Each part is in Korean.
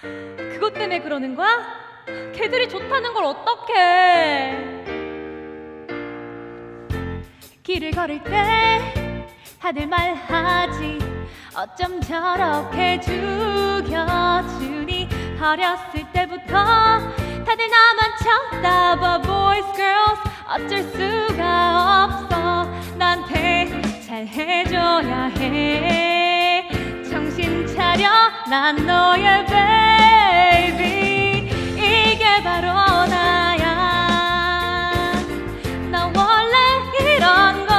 그것 때문에 그러는 거야? 걔들이 좋다는 걸 어떡해? 길을 걸을 때 다들 말하지 어쩜 저렇게 죽여주니 어렸을 때부터 다들 나 난 너의 baby. 이게 바로 나야. 나 원래 이런 걸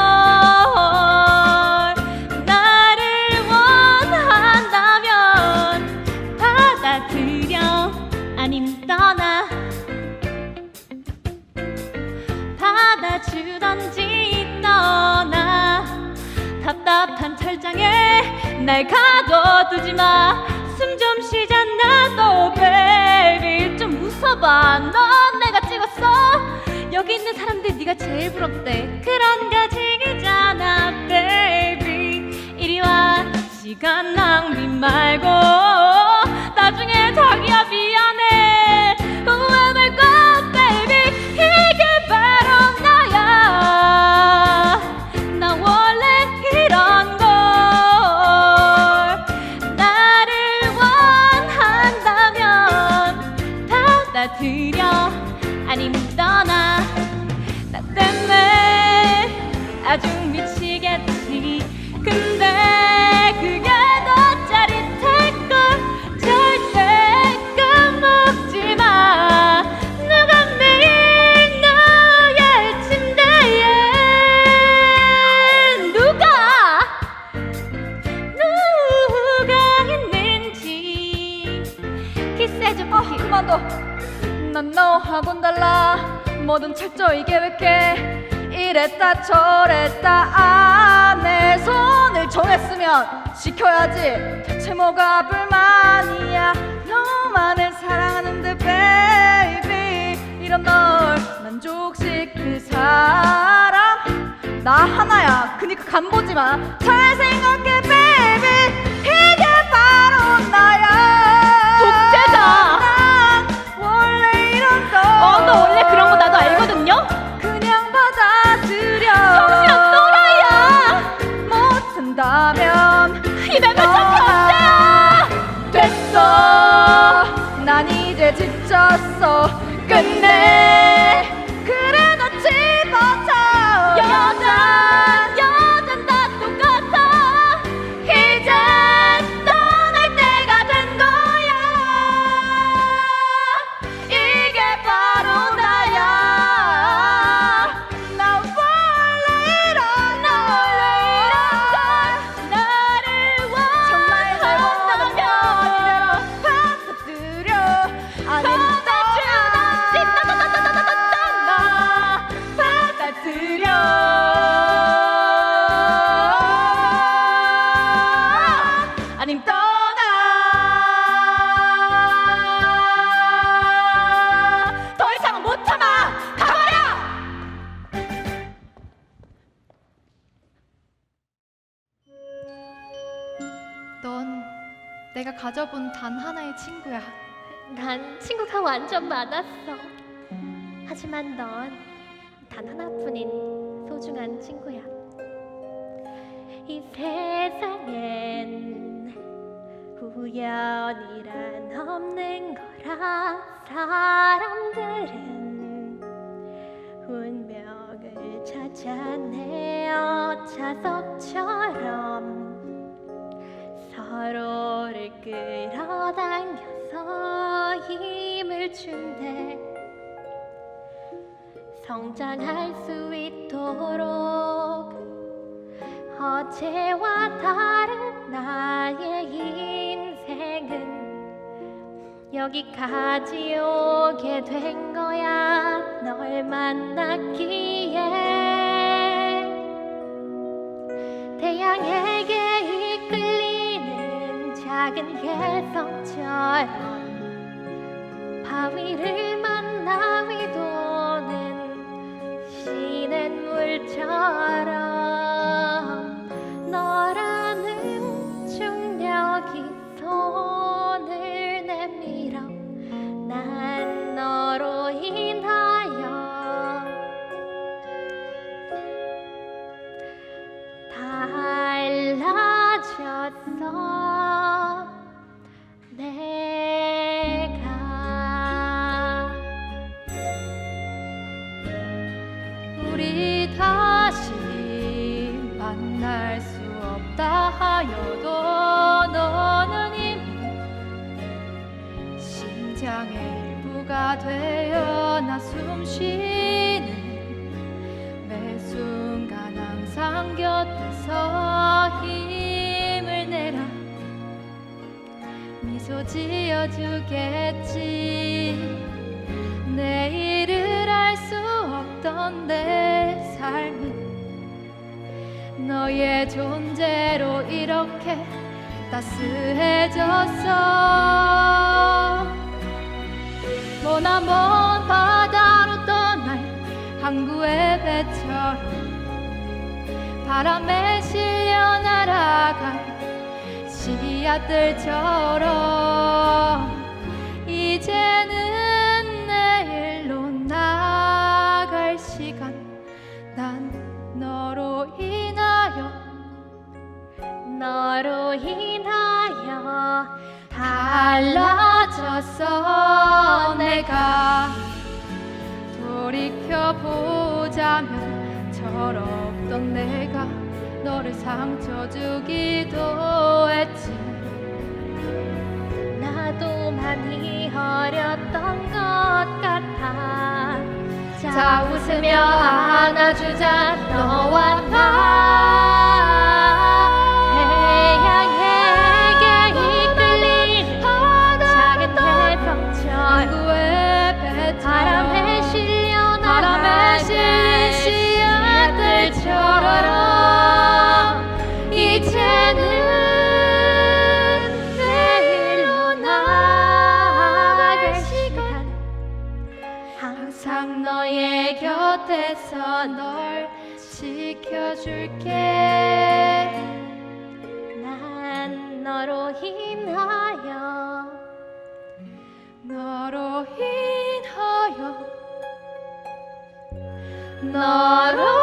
나를 원한다면 받아들여. 아님 떠나. 받아주던지 떠나. 답답한 철장에 날 가둬두지 마 넌 내가 찍었어. 여기 있는 사람들 네가 제일 부럽대. 그런 가지기잖아 baby. 이리 와. 시간 낭비 말고 이랬다. 안에 손을 정했으면 지켜야지. 대체 뭐가 불만이야? 너만을 사랑하는데 baby. 이런 널 만족시킬 사람 나 하나야. 그니까 간 보지 마 잘 생각해 baby. 이게 바로 나야 내가 가져본 단 하나의 친구야. 난 친구가 완전 많았어. 하지만 넌 단 하나뿐인 소중한 친구야. 이 세상엔 우연이란 없는 거라 사람들은 운명을 찾아내어 자석처럼 서로를 끌어당겨서 힘을 준대. 성장할 수 있도록 어제와 다른 나의 인생은 여기까지 오게 된 거야. 널 만났기에. 태양에게 작은 해성철 바위를 만나 위도는 시냇 물처럼 너라는 중력이 손을 내밀어 난 너로 인하여 달라졌어. 심장의 일부가 되어 나 숨쉬는 매 순간 항상 곁에서 힘을 내라. 미소 지어주겠지. 내일을 알 수 없던 내 삶은 너의 존재로 이렇게 따스해졌어 머나먼 바다로 떠날 항구의 배처럼 바람에 실려 날아갈 씨앗들처럼 철없던 내가 너를 상처 주기도 했지. 나도 많이 어렸던 것 같아. 자 웃으며 안아주자 너와 나 널 지켜줄게. 난 너로 인하여 너로 인하여 너로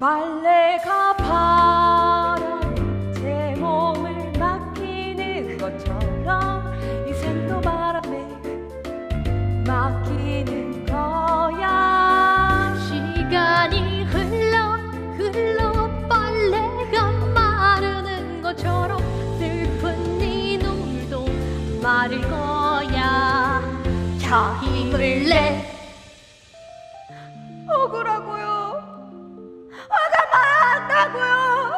빨래가 바람 제 몸을 맡기는 것처럼 인생도 바람에 맡기는 거야. 시간이 흘러 흘러 빨래가 마르는 것처럼 슬픈 네 눈물도 마를 거야 자 힘을 내. 억울하고요. 화가 많다고요.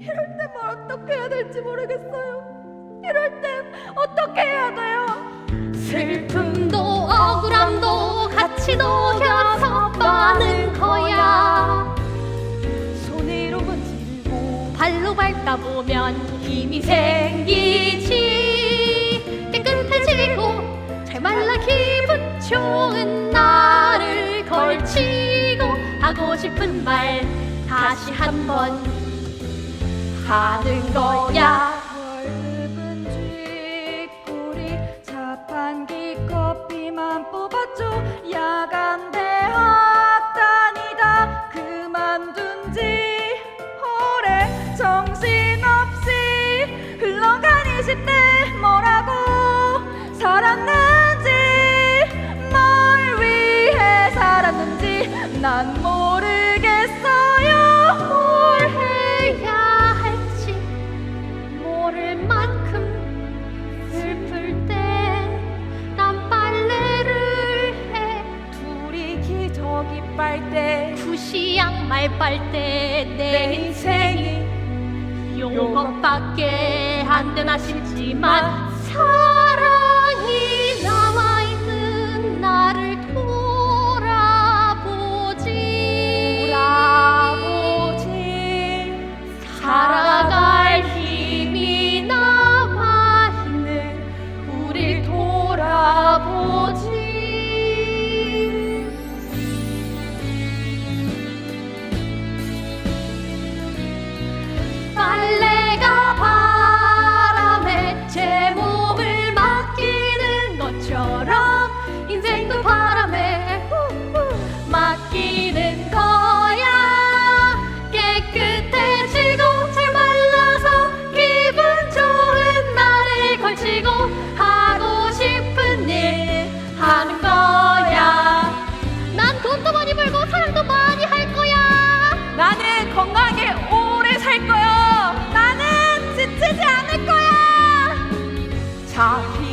이럴 때 뭘 어떻게 해야 될지 모르겠어요. 이럴 때 어떻게 해야 돼요? 슬픔도 억울함도 같이 녹여서 빠는 거야. 손으로 문질고 발로 밟다 보면 힘이 생 치고 하고 싶은 말 다시 한번. 하는 거야. 월급은 쥐꼬리 자판기 커피만 뽑았죠. 야간 양말 빨때 내내 인생이 요것밖에 안 되나 싶지만 사랑 top